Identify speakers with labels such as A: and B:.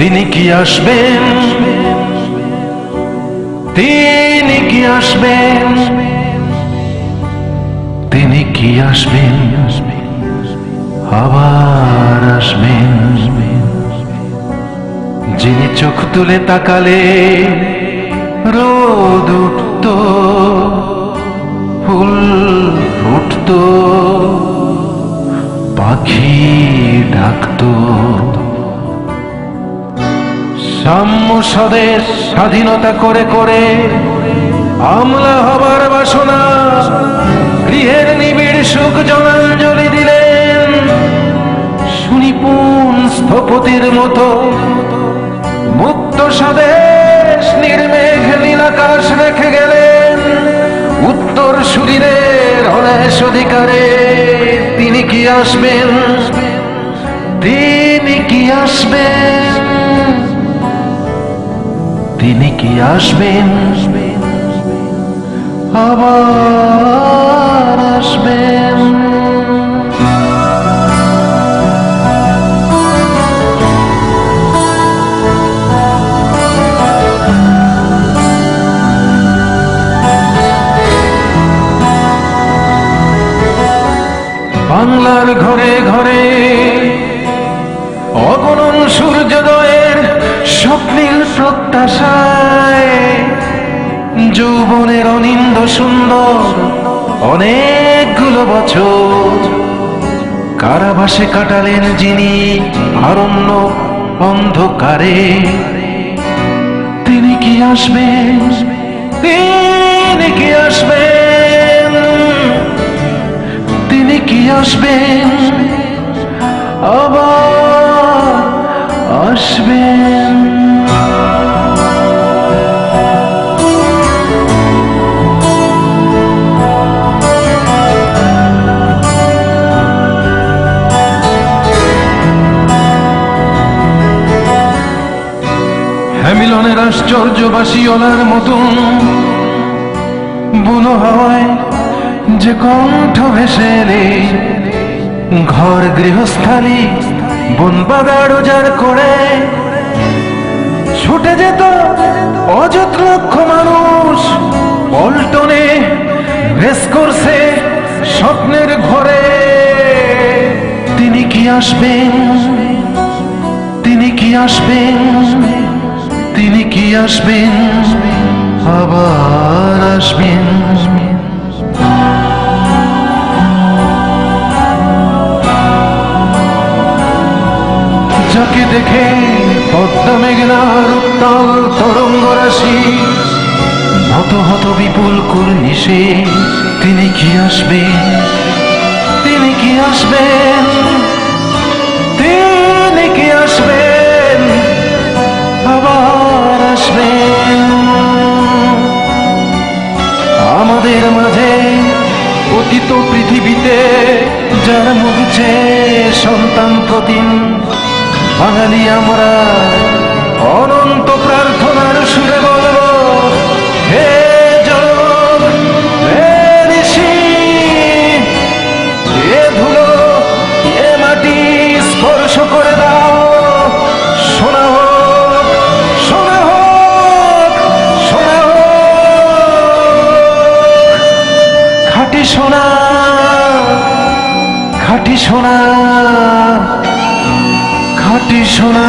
A: তিনি কি আসবেন? তিনি কি আসবেন? তিনি কি আসবেন? আবার আসবেন। যিনি চোখ তুলে তাকালে রোদ উঠত, ফুল ফুটত, পাখি ডাকতো। সাম্য স্বদেশ স্বাধীনতা করে করে আমলা হবার বাসনা, গৃহের নিবিড় সুখ জলাঞ্জলি দিলেন। সুনিপুণ স্থপতির মতো মুক্ত স্বদেশ, নির্মেঘ নীলাকাশ রেখে গেলেন। উত্তর সুরীরের অনেশ অধিকারে তিনি কি আসবেন? তিনি কি আসবেন? তিনি কি আসবেন? আবার আসবেন। বাংলার ঘরে ঘরে প্রত্যাশায় যৌবনের অনিন্দ সুন্দর অনেকগুলো বছর কারাবাসে কাটালেন যিনি আরণ্য অন্ধকারে। তিনি কি আসবেন? তিনি কি আসবেন? তিনি কি আসবেন? আবার আসবেন। হ্যামিলনের আশ্চর্যবাসী ওনার মতন। বুনো হাওয়ায় যে কণ্ঠ ভেসে এলে ঘর গৃহস্থালী বন বাগাড় উজাড় করে। ছুটে যেত অযত লক্ষ মানুষ। পল্টনে রেস করছে স্বপ্নের ঘরে। তিনি কি আসবেন? তিনি কি আসবেন? আসবেন, আবার আসবেন। যাকে দেখে পদ্মা মেঘনার উত্তাল তরঙ্গ রাশি, হত হত বিপুল কুর্নিশে তিনি কি আসবেন? তিনি কি আসবেন? যার মুখছে সন্তান প্রতিম। বাঙালি আমরা অনন্ত প্রার্থনার সুরে বলব, হে জনক হে ঋষি, এ ধুলো, এ মাটি স্পর্শ করে দাও। শোনা হোক শোনা হোক শোনা হোক। খাটি সোনা খাটি সোনা।